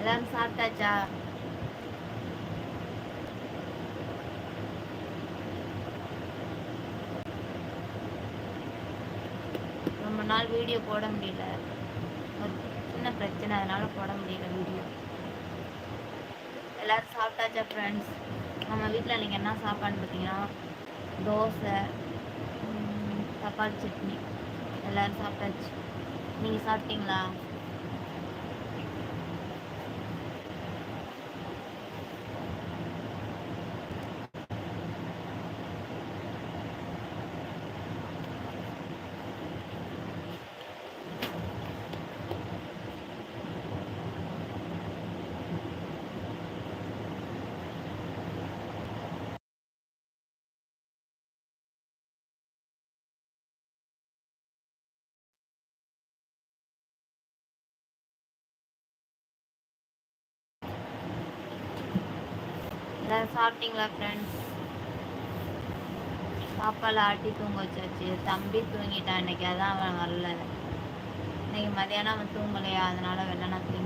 எல்லாரும் சாப்பிட்டாச்சா? ரொம்ப நாள் வீடியோ போட முடியல. ஒரு சின்ன பிரச்சனை அதனால போட முடியல வீடியோ எல்லாரும் சாப்பிட்டாச்சா ஃப்ரெண்ட்ஸ் நம்ம வீட்டில் நீங்கள் என்ன சாப்பாடுன்னு பார்த்தீங்கன்னா தோசை ம், தக்காளி சட்னி. எல்லோரும் சாப்பிட்டாச்சு. நீங்கள் சாப்பிட்டீங்களா? எல்லாரும் சாப்பிட்டீங்களா ஃப்ரெண்ட்ஸ் பாப்பால ஆட்டி தூங்க வச்சாச்சு. தம்பி தூங்கிட்டான் இன்னைக்கு. அதான் அவன் வரல. இன்னைக்கு மதியானம் அவன் தூங்கலையா? அதனால வெள்ளனா தூங்கிட்டான்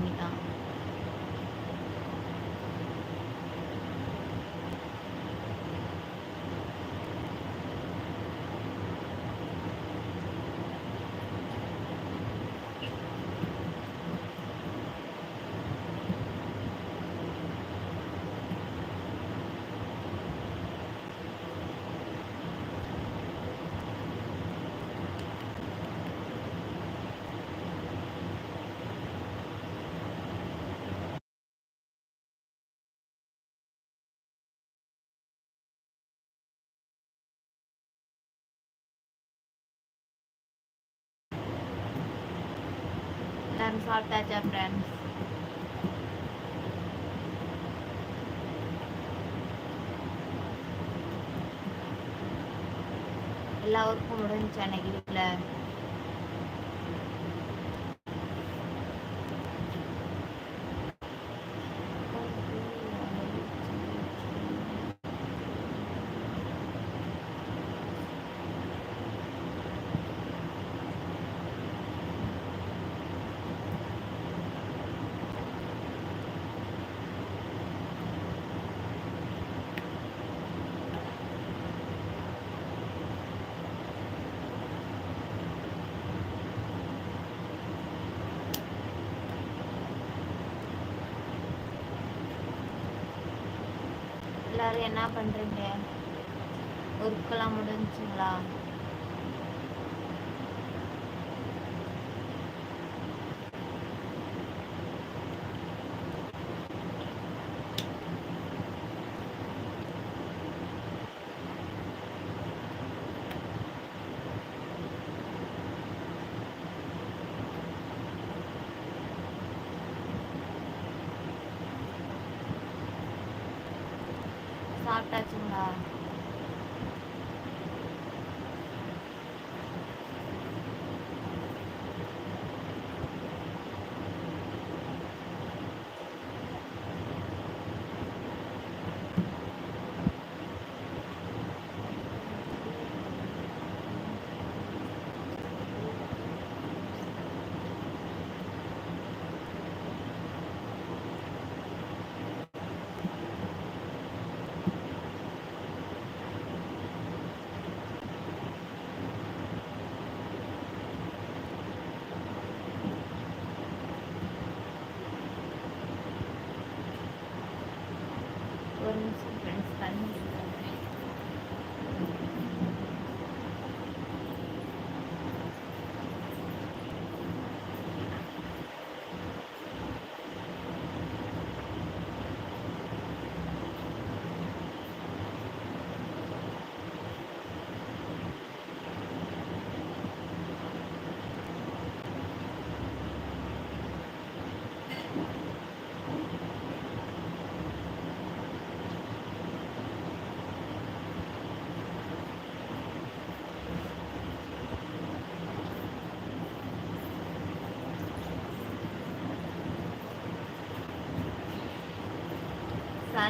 எல்லாரும் சாப்பிட்டாச்சா ஃப்ரெண்ட்ஸ் எல்லா ஒர்க்கும் முடிஞ்சு அன்னைக்கு வீட்டில் எல்லாரும் என்ன பண்றீங்க? ஒர்க்கெல்லாம் முடிஞ்சுங்களா? சாப்பிட்டாச்சுங்களா?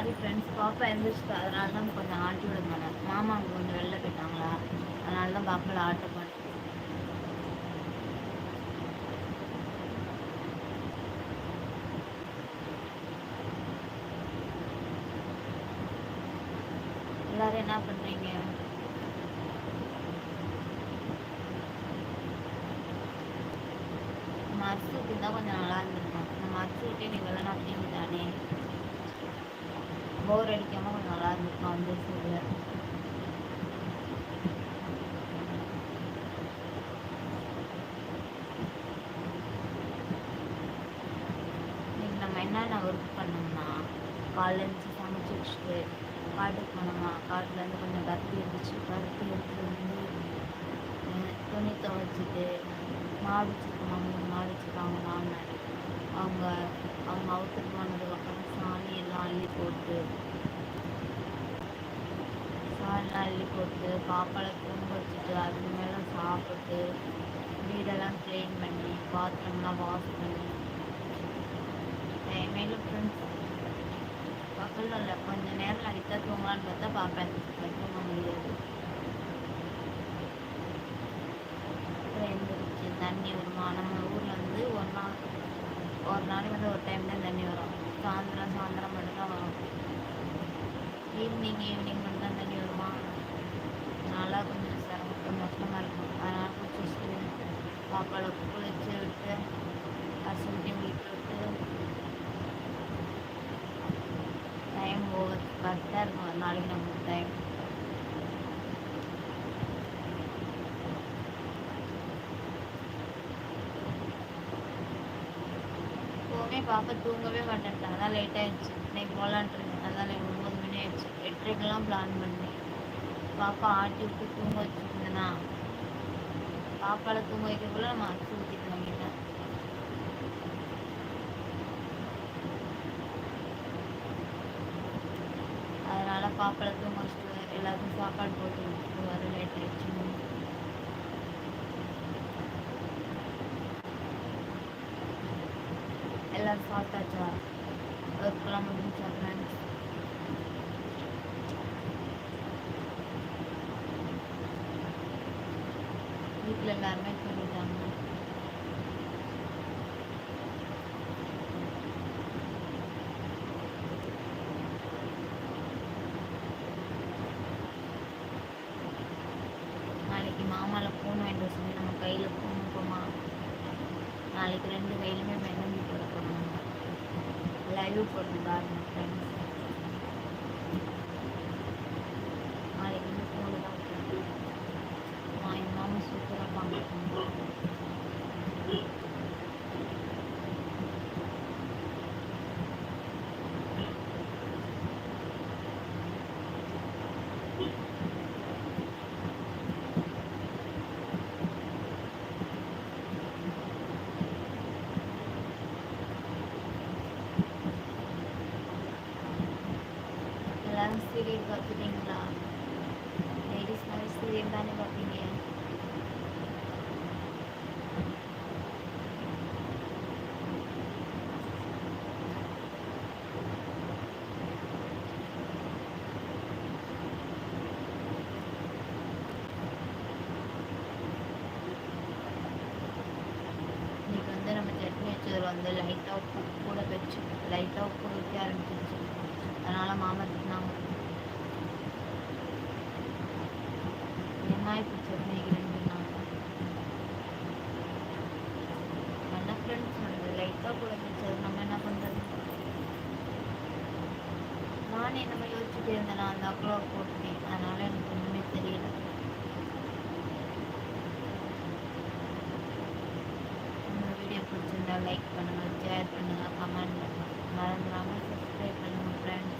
சாரி ஃப்ரெண்ட்ஸ் பாப்பா எழுந்திரிச்சிட்டு அதனால தான் கொஞ்சம் ஆட்டி விட மாட்டேன் மாமா அவங்க கொஞ்சம் வெளில போயிட்டாங்களா? அதனால தான் பாப்பாவில் ஆட்ட மாட்டேன் எல்லாரும் என்ன பண்ணுறீங்க மர்சூட் இருந்தால் கொஞ்சம் நல்லா இருந்திருக்கும். இந்த மர்சூட்டே நீங்கள் வேணா அப்படின்னு தானே? போர் அடிக்காமல் கொஞ்சம் நல்லா இருந்திருக்கும் அந்த சைடில் இன்னைக்கு நம்ம என்னென்ன ஒர்க் பண்ணோம்னா காலைல எழுந்துச்சு சமைச்சு வச்சுட்டு காட்டுக்கு போனோமா? காட்டுலேருந்து கொஞ்சம் கருத்து எடுத்துச்சு கருத்து எடுத்துட்டு வந்து துணி துவைச்சிட்டு மாடு வச்சுருக்கோம்? மாடு வச்சுருக்காங்க மாமனார். அவங்க அவங்க அவுத்துட்டு போனதுக்கப்புறம் சாணி எல்லாம் அள்ளி போட்டு சாணிலாம் அள்ளி போட்டு பாப்பாவை தூங்க வச்சுட்டு அதுக்கு மேலே சாப்பிட்டு வீடெல்லாம் க்ளீன் பண்ணி பாத்ரூம்லாம் வாஷ் பண்ணி. மேலும் ஃப்ரெண்ட்ஸ் பக்கத்தில் இல்லை கொஞ்சம் நேரம் லைட்டாக தூங்கலான்னு பார்த்தா பார்ப்பேன் தூங்க முடியாது. அப்புறம் தண்ணி வருமா நம்ம ஊர் ஒரு நாளைக்கு வந்து ஒரு டைம் தான் தண்ணி வரும். சாயந்தரம் சாயந்தரம் மட்டும்தான் வரும். ஈவினிங் ஈவினிங் மட்டும் தான் தண்ணி வருமா? நல்லா கொஞ்சம் சிரமம் கொஞ்சம் கஷ்டமாக இருக்கும். அதனால் குளிச்சு வச்சுட்டு பாப்பாவை குளிச்சு விட்டு அரிசி விட்டு விட்டு டைம் ஓவர் கரெக்டாக இருக்கும். ஒரு நாளைக்கு நமக்கு டைம் பாப்பா தூங்கவே மாட்டேன்ட்டா. அதான் லேட் ஆயிடுச்சு. இன்னைக்கு போகலான்ட்டு இருந்தேன் அதான் எனக்கு ஒம்பது மணி ஆயிடுச்சு. எட்டரைக்கெல்லாம் பிளான் பண்ணேன். பாப்பா ஆட்டி விட்டு தூங்க வச்சுருந்தேனா பாப்பாவை தூங்க வைக்கக்குள்ள நம்ம அரிசி ஊற்றிட்டு வாங்கிட்டேன் அதனால பாப்பாவை தூங்க வச்சுட்டு எல்லாருக்கும் சாப்பாடு போட்டு விட்டுட்டு வர லேட் ஆயிடுச்சு. எல்லாரும் பார்த்தாச்சா ஒர்க்கெல்லாம் முடிஞ்சா ஃப்ரெண்ட்ஸ் வீட்டில் எல்லாருமே தூங்கிட்டாங்க நாளைக்கு மாமாவில் ஃபோன் வேண்டும் சொல்லி நம்ம கையில் ஃபோன் போமா நாளைக்கு ரெண்டு கையிலுமே லைவ் போட்டு பாருங்க ஃப்ரெண்ட்ஸ் நாளைக்கு வந்து ஃபோனு தான் போடணும். நான் எங்கள் மாமா சூப்பராக பார்க்கணும் எல்லாரும் சீரியல் பார்த்துட்டீங்களா? லேடிஸ் மாதிரி சீரியல் தானே பார்ப்பீங்க. இன்னைக்கு வந்து நம்ம வந்து லைட்டாக உப்பு கூட வச்சு லைட்டாக உப்பு வைக்க ஆரம்பிச்சிருச்சு. அதனால் மாமன் திட்டினாங்க என்ன இப்படி சட்னி வைக்கிறேன்னு சொன்னாங்க ஃப்ரெண்ட்ஸ் சொன்னது லைட்டாக கூட வச்சது நம்ம என்ன பண்ணுறது நானே நம்ம யோசிச்சுட்டே இருந்தேன் நான் அந்த அக்ளோ போட்டுட்டேன் அதனால எனக்கு ஒன்றுமே தெரியல இந்த வீடியோ பிடிச்சிருந்தா லைக் பண்ணுங்கள் ஷேர் பண்ணுங்கள் கமெண்ட் பண்ணுங்கள் மறந்துடாமல் சப்ஸ்கிரைப் பண்ணுங்கள் ஃப்ரெண்ட்ஸ்